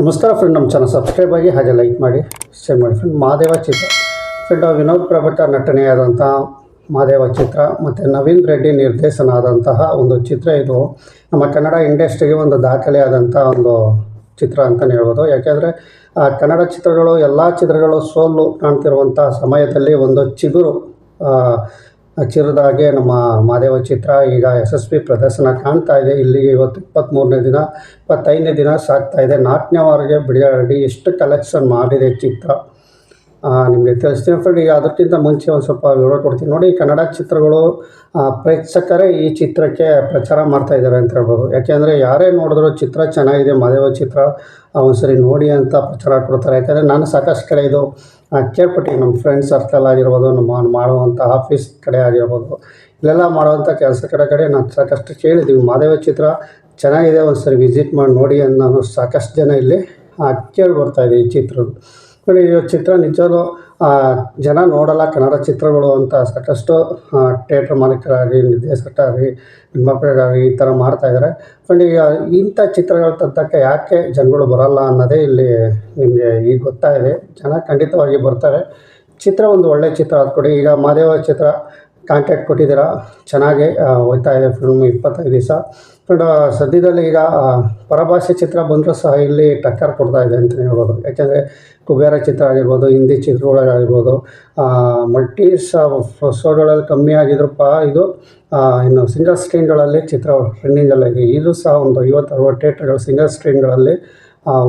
ನಮಸ್ಕಾರ ಫ್ರೆಂಡ್ ನಮ್ಮ channel subscribe ಆಗಿ ಹಾಗೆ ಲೈಕ್ ಮಾಡಿ ಶೇರ್ ಮಾಡಿ ಫ್ರೆಂಡ್ ಮಹಾದೇವ ಚಿತ್ರ. ಫ್ರೆಂಡ್ ವಿನೋದ್ ಪ್ರಭಟ ನಟನೆಯಾದಂಥ ಮಹಾದೇವ ಚಿತ್ರ ಮತ್ತು ನವೀನ್ ರೆಡ್ಡಿ ನಿರ್ದೇಶನ ಆದಂತಹ ಒಂದು ಚಿತ್ರ ಇದು. ನಮ್ಮ ಕನ್ನಡ ಇಂಡಸ್ಟ್ರಿಗೆ ಒಂದು ದಾಖಲೆಯಾದಂಥ ಒಂದು ಚಿತ್ರ ಅಂತಲೇ ಹೇಳ್ಬೋದು. ಯಾಕೆಂದರೆ ಕನ್ನಡ ಚಿತ್ರಗಳು, ಎಲ್ಲ ಚಿತ್ರಗಳು ಸೋಲು ಕಾಣ್ತಿರುವಂಥ ಸಮಯದಲ್ಲಿ ಒಂದು ಚಿಗುರು ಆ, ಚಿರದಾಗೆ ನಮ್ಮ ಮಾದೇವ ಚಿತ್ರ ಈಗ ಯಶಸ್ವಿ ಪ್ರದರ್ಶನ ಕಾಣ್ತಾ ಇದೆ. ಇಲ್ಲಿಗೆ ಇವತ್ತು ಇಪ್ಪತ್ತ್ಮೂರನೇ ದಿನ ಇಪ್ಪತ್ತೈದನೇ ದಿನ ಸಾಕ್ತಾ ಇದೆ. ನಾಲ್ಕನೇ ವಾರಿಗೆ ಬಿಡುಗಡೆ ಎಷ್ಟು ಕಲೆಕ್ಷನ್ ಮಾಡಿದೆ ಚಿತ್ರ. ನಿಮಗೆ ತಿಳಿಸ್ತೀನಿ. ಫ್ರೆಂಡ್ ಈಗ ಅದಕ್ಕಿಂತ ಮುಂಚೆ ಒಂದು ಸ್ವಲ್ಪ ವಿವರ ಕೊಡ್ತೀನಿ. ನೋಡಿ, ಕನ್ನಡ ಚಿತ್ರಗಳು ಪ್ರೇಕ್ಷಕರೇ ಈ ಚಿತ್ರಕ್ಕೆ ಪ್ರಚಾರ ಮಾಡ್ತಾ ಇದ್ದಾರೆ ಅಂತ ಹೇಳ್ಬೋದು. ಯಾಕೆಂದರೆ ಯಾರೇ ನೋಡಿದ್ರು ಚಿತ್ರ ಚೆನ್ನಾಗಿದೆ ಮಹದೇವ ಚಿತ್ರ ಒಂದ್ಸರಿ ನೋಡಿ ಅಂತ ಪ್ರಚಾರ ಕೊಡ್ತಾರೆ. ಯಾಕೆಂದರೆ ನಾನು ಸಾಕಷ್ಟು ಕಡೆ ಇದು ಕೇಳ್ಪಟ್ಟಿ ನಮ್ಮ ಫ್ರೆಂಡ್ಸ್ ಸರ್ಕಲ್ ಆಗಿರ್ಬೋದು, ನಮ್ಮ ಮಾಡುವಂಥ ಆಫೀಸ್ ಕಡೆ ಆಗಿರ್ಬೋದು. ಇಲ್ಲೆಲ್ಲ ಮಾಡುವಂಥ ಕೆಲಸ ಕಡೆ ಕಡೆ ನಾನು ಸಾಕಷ್ಟು ಕೇಳಿದ್ದೀವಿ ಮಹಾದೇವ ಚಿತ್ರ ಚೆನ್ನಾಗಿದೆ, ಒಂದ್ಸರಿ ವಿಸಿಟ್ ಮಾಡಿ ನೋಡಿ ಅಂತ ನಾನು ಸಾಕಷ್ಟು ಜನ ಇಲ್ಲಿ ಕೇಳಿ ಬರ್ತಾ ಇದೆ ಈ ಚಿತ್ರದ. ನೋಡಿ ಈ ಚಿತ್ರ ನಿಜವಾಗ್ಲೂ ಜನ ನೋಡಲ್ಲ ಕನ್ನಡ ಚಿತ್ರಗಳು ಅಂತ ಸಾಕಷ್ಟು ಥಿಯೇಟ್ರ್ ಮಾಲೀಕರಾಗಲಿ, ನಿರ್ದೇಶಕರಾಗಲಿ, ನಿರ್ಮಾಪಕರಾಗಲಿ ಈ ಥರ ಮಾಡ್ತಾಯಿದ್ದಾರೆ ಬಟ್ ಈಗ ಇಂಥ ಚಿತ್ರಗಳು ತದ್ದಕ್ಕೆ ಯಾಕೆ ಜನಗಳು ಬರಲ್ಲ ಅನ್ನೋದೇ ಇಲ್ಲಿ ನಿಮಗೆ ಈಗ ಗೊತ್ತಾಗಿದೆ. ಜನ ಖಂಡಿತವಾಗಿ ಬರ್ತಾರೆ. ಚಿತ್ರ ಒಂದು ಒಳ್ಳೆಯ ಚಿತ್ರ ಅದು ಕೊಡಿ ಈಗ ಮಾದೇವ ಚಿತ್ರ ಕಾಂಟ್ಯಾಕ್ಟ್ ಕೊಟ್ಟಿದ್ದೀರಾ? ಚೆನ್ನಾಗಿ ಹೋಗ್ತಾ ಇದೆ ಫಿಲ್ಮ್ ಇಪ್ಪತ್ತೈದು ದಿವಸ. ಬಟ್ ಸದ್ಯದಲ್ಲಿ ಈಗ ಪರಭಾಷೆ ಚಿತ್ರ ಬಂದರೂ ಸಹ ಇಲ್ಲಿ ಟಕ್ಕರ್ ಕೊಡ್ತಾ ಇದೆ ಅಂತಲೇ ಹೇಳ್ಬೋದು. ಯಾಕೆಂದರೆ ಕುಬೇರ ಚಿತ್ರ ಆಗಿರ್ಬೋದು, ಹಿಂದಿ ಚಿತ್ರಗಳಾಗಿರ್ಬೋದು ಮಲ್ಟಿ ಶೋಗಳಲ್ಲಿ ಕಮ್ಮಿ ಆಗಿದ್ರಪ್ಪ ಇದು ಇನ್ನು ಸಿಂಗಲ್ ಸ್ಕ್ರೀನ್ಗಳಲ್ಲಿ ಚಿತ್ರ ಟ್ರೆಂಡಿಂಗಲ್ಲಿ ಇದು. ಸಹ ಒಂದು ಐವತ್ತು, ಅರವತ್ತು ಥಿಯೇಟ್ರ್ಗಳು ಸಿಂಗಲ್ ಸ್ಕ್ರೀನ್ಗಳಲ್ಲಿ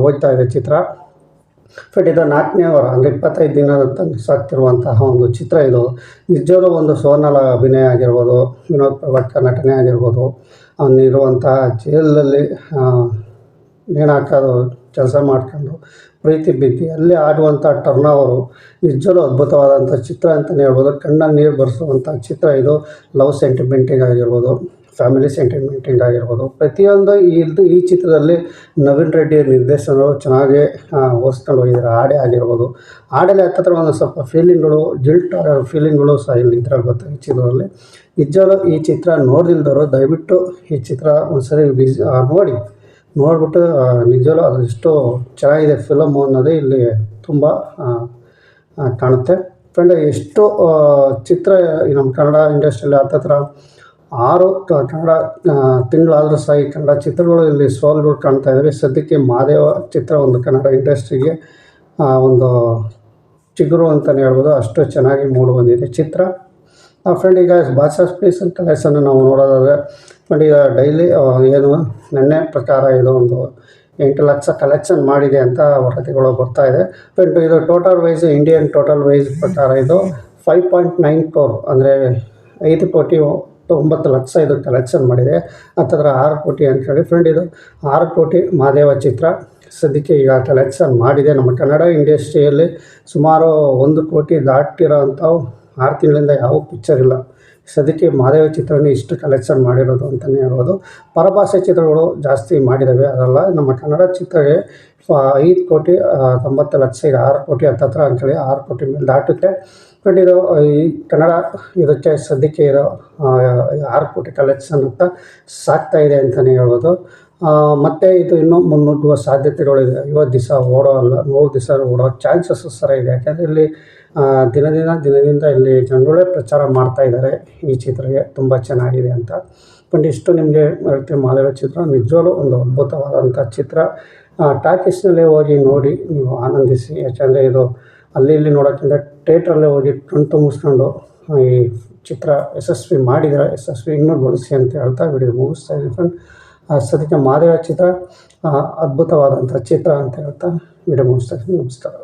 ಹೋಗ್ತಾ ಇದೆ ಚಿತ್ರ. ಬಟ್ ಇದು ನಾಲ್ಕನೇ ವಾರ, ಅಂದರೆ ಇಪ್ಪತ್ತೈದು ದಿನದ ತನಕ ಸಾಗ್ತಿರುವಂತಹ ಒಂದು ಚಿತ್ರ ಇದು. ನಿಜವಾಗ್ಲೂ ಒಂದು ಸೋನಲ ಅಭಿನಯ ಆಗಿರ್ಬೋದು, ವಿನೋದ್ ಪ್ರಭಟ್ಕರ್ ನಟನೆ ಆಗಿರ್ಬೋದು. ಅವನಿರುವಂತಹ ಜೈಲಲ್ಲಿ ನೇಣಾಕೋ ಕೆಲಸ ಮಾಡ್ಕೊಂಡು ಪ್ರೀತಿ ಬಿದ್ದು ಅಲ್ಲಿ ಆಡುವಂಥ ಟರ್ನ್ ಅವರು ನಿಜವೂ ಅದ್ಭುತವಾದಂಥ ಚಿತ್ರ ಅಂತಲೇ ಹೇಳ್ಬೋದು. ಕಣ್ಣಲ್ಲಿ ನೀರು ಬರೆಸುವಂಥ ಚಿತ್ರ ಇದು. ಲವ್ ಸೆಂಟಿಮೆಂಟಿಂಗ್ ಆಗಿರ್ಬೋದು ಫ್ಯಾಮಿಲಿ ಸೆಂಟಿಮೆಂಟಿಂಗ್ ಆಗಿರ್ಬೋದು. ಪ್ರತಿಯೊಂದು ಇದು ಈ ಚಿತ್ರದಲ್ಲಿ ನವೀನ್ ರೆಡ್ಡಿ ನಿರ್ದೇಶನರು ಚೆನ್ನಾಗಿ ಓದಿಸ್ಕೊಂಡು ಹೋಗಿದ್ದಾರೆ. ಹಾಡೇ ಆಗಿರ್ಬೋದು. ಹಾಡಲ್ಲಿ ಹತ್ತತ್ರ ಒಂದು ಸ್ವಲ್ಪ ಫೀಲಿಂಗ್ಗಳು ಜಿಲ್ಟ್ ಫೀಲಿಂಗ್ಗಳು ಸಹ ಇಲ್ಲಿ ಇದ್ರಲ್ಲಿ ಬರ್ತವೆ ಈ ಚಿತ್ರದಲ್ಲಿ. ನಿಜವಾಗ್ಲೂ ಈ ಚಿತ್ರ ನೋಡಿಲ್ದವರು ದಯವಿಟ್ಟು ಈ ಚಿತ್ರ ಒಂದ್ಸರಿ ನೋಡಿ. ನೋಡ್ಬಿಟ್ಟು ನಿಜವಾಗ್ಲೂ ಅದು ಎಷ್ಟು ಚೆನ್ನಾಗಿದೆ ಫಿಲಮ್ ಅನ್ನೋದೇ ಇಲ್ಲಿ ತುಂಬ ಕಾಣುತ್ತೆ. ಫ್ರೆಂಡ್, ಎಷ್ಟು ಚಿತ್ರ ನಮ್ಮ ಕನ್ನಡ ಇಂಡಸ್ಟ್ರಿಯಲ್ಲಿ ಹತ್ತತ್ರ ಆರು ಕನ್ನಡ ತಿಂಗಳಾದರೂ ಸಹ ಈ ಕನ್ನಡ ಚಿತ್ರಗಳು ಇಲ್ಲಿ ಸೋಲ್ಗಳು ಕಾಣ್ತಾ ಇದ್ದಾವೆ ಸದ್ಯಕ್ಕೆ ಮಹಾದೇವ ಚಿತ್ರ ಒಂದು ಕನ್ನಡ ಇಂಡಸ್ಟ್ರಿಗೆ ಒಂದು ಚಿಗುರು ಅಂತಲೇ ಹೇಳ್ಬೋದು. ಅಷ್ಟು ಚೆನ್ನಾಗಿ ಮೂಡಿ ಬಂದಿದೆ ಚಿತ್ರ. ಫ್ರೆಂಡ್ ಈಗ ಬಾಕ್ಸ್ ಸ್ಪೀಸ್ ಕಲೆಕ್ಷನ್ ನಾವು ನೋಡೋದಾದರೆ ಫ್ರೆಂಡ್ ಈಗ ಡೈಲಿ ಏನು, ನೆನ್ನೆ ಪ್ರಕಾರ ಇದು ಒಂದು ಎಂಟು ಲಕ್ಷ ಕಲೆಕ್ಷನ್ ಮಾಡಿದೆ ಅಂತ ವರದಿಗಳು ಬರ್ತಾ ಇದೆ. ಫ್ರೆಂಡ್ ಇದು total wise Indian total wise ಪ್ರಕಾರ ಇದು ಫೈವ್ ಪಾಯಿಂಟ್ ನೈನ್ ಕ್ರೋರ್ ಅಂದರೆ ಐದು ಕೋಟಿ ಒಂಬತ್ತು ಲಕ್ಷ ಇದು ಕಲೆಕ್ಷನ್ ಮಾಡಿದೆ. ಹತ್ತತ್ರ ಆರು ಕೋಟಿ ಅಂತೇಳಿ ಫ್ರೆಂಡ್ ಇದು. ಆರು ಕೋಟಿ ಮಹಾದೇವ ಚಿತ್ರ. ಸದ್ಯಕ್ಕೆ ಈಗ ಕಲೆಕ್ಷನ್ ಮಾಡಿದೆ ನಮ್ಮ ಕನ್ನಡ ಇಂಡಸ್ಟ್ರಿಯಲ್ಲಿ ಸುಮಾರು ಒಂದು ಕೋಟಿ ದಾಟಿರೋ ಅಂಥವು ಆರು ತಿಂಗಳಿಂದ ಯಾವ ಪಿಕ್ಚರ್ ಇಲ್ಲ. ಸದ್ಯಕ್ಕೆ ಮಹಾದೇವ ಚಿತ್ರನೇ ಇಷ್ಟು ಕಲೆಕ್ಷನ್ ಮಾಡಿರೋದು ಅಂತಲೇ ಹೇಳ್ಬೋದು. ಪರಭಾಷೆ ಚಿತ್ರಗಳು ಜಾಸ್ತಿ ಮಾಡಿದ್ದಾವೆ ಅದಲ್ಲ, ನಮ್ಮ ಕನ್ನಡ ಚಿತ್ರಗೆ ಐದು ಕೋಟಿ ತೊಂಬತ್ತು ಲಕ್ಷ ಈಗ ಆರು ಕೋಟಿ ಹತ್ತತ್ರ ಅಂತೇಳಿ ಆರು ಕೋಟಿ ಮೇಲೆ ದಾಟುತ್ತೆ. ಬಟ್ ಇದು ಈ ಕನ್ನಡ ಇದಕ್ಕೆ ಸದ್ಯಕ್ಕೆ ಆ, ಆರು ಕೋಟಿ ಕಲೆಕ್ಷನ್ ಅಂತ ಸಾಕ್ತಾ ಇದೆ ಅಂತಲೇ ಹೇಳ್ಬೋದು. ಮತ್ತು ಇದು ಇನ್ನೂ ಮುನ್ನುಗ್ಗುವ ಸಾಧ್ಯತೆಗಳಿದೆ. ಇವತ್ತು ದಿವಸ ಓಡೋ ಅಲ್ಲ ನೂರು ದಿವಸ ಓಡೋ ಚಾನ್ಸಸ್ ಸರ ಇದೆ. ಯಾಕೆಂದರೆ ಇಲ್ಲಿ ದಿನದಿಂದ ದಿನ ದಿನ ದಿನದಿಂದ ಇಲ್ಲಿ ಜನಗಳೇ ಪ್ರಚಾರ ಮಾಡ್ತಾ ಇದ್ದಾರೆ ಈ ಚಿತ್ರಕ್ಕೆ. ತುಂಬ ಚೆನ್ನಾಗಿದೆ ಅಂತ. ಬಟ್ ಇಷ್ಟು ನಿಮಗೆ ಹೇಳ್ತೀವಿ ಮಾಧವ ಚಿತ್ರ ನಿಜವಾಗ್ಲೂ ಒಂದು ಅದ್ಭುತವಾದಂಥ ಚಿತ್ರ. ಟಾಕೀಸ್ನಲ್ಲೇ ಹೋಗಿ ನೋಡಿ ನೀವು ಆನಂದಿಸಿ. ಯಾಕೆಂದರೆ ಇದು ಅಲ್ಲಿ ಇಲ್ಲಿ ನೋಡೋಕ್ಕಿಂತ ಥಿಯೇಟ್ರಲ್ಲೇ ಹೋಗಿ ಕಣ್ತು ಮುಗಿಸ್ಕೊಂಡು ಆ, ಈ ಚಿತ್ರ ಯಶಸ್ವಿ ಮಾಡಿದರೆ ಯಶಸ್ವಿ ಇನ್ನೂ ಗೊಳಿಸಿ ಅಂತ ಹೇಳ್ತಾ ವಿಡಿಯೋ ಮುಗಿಸ್ತಾ ಇದ್ದೀನಿ ಫ್ರೆಂಡ್ ಸದ್ಯಕ್ಕೆ ಮಾದೇವ ಚಿತ್ರ ಆ, ಅದ್ಭುತವಾದಂಥ ಚಿತ್ರ ಅಂತ ಹೇಳ್ತಾ ವಿಡಿಯೋ ಮುಗಿಸ್ತಾ ಇದ್ದೀನಿ. ನಮಸ್ಕಾರ.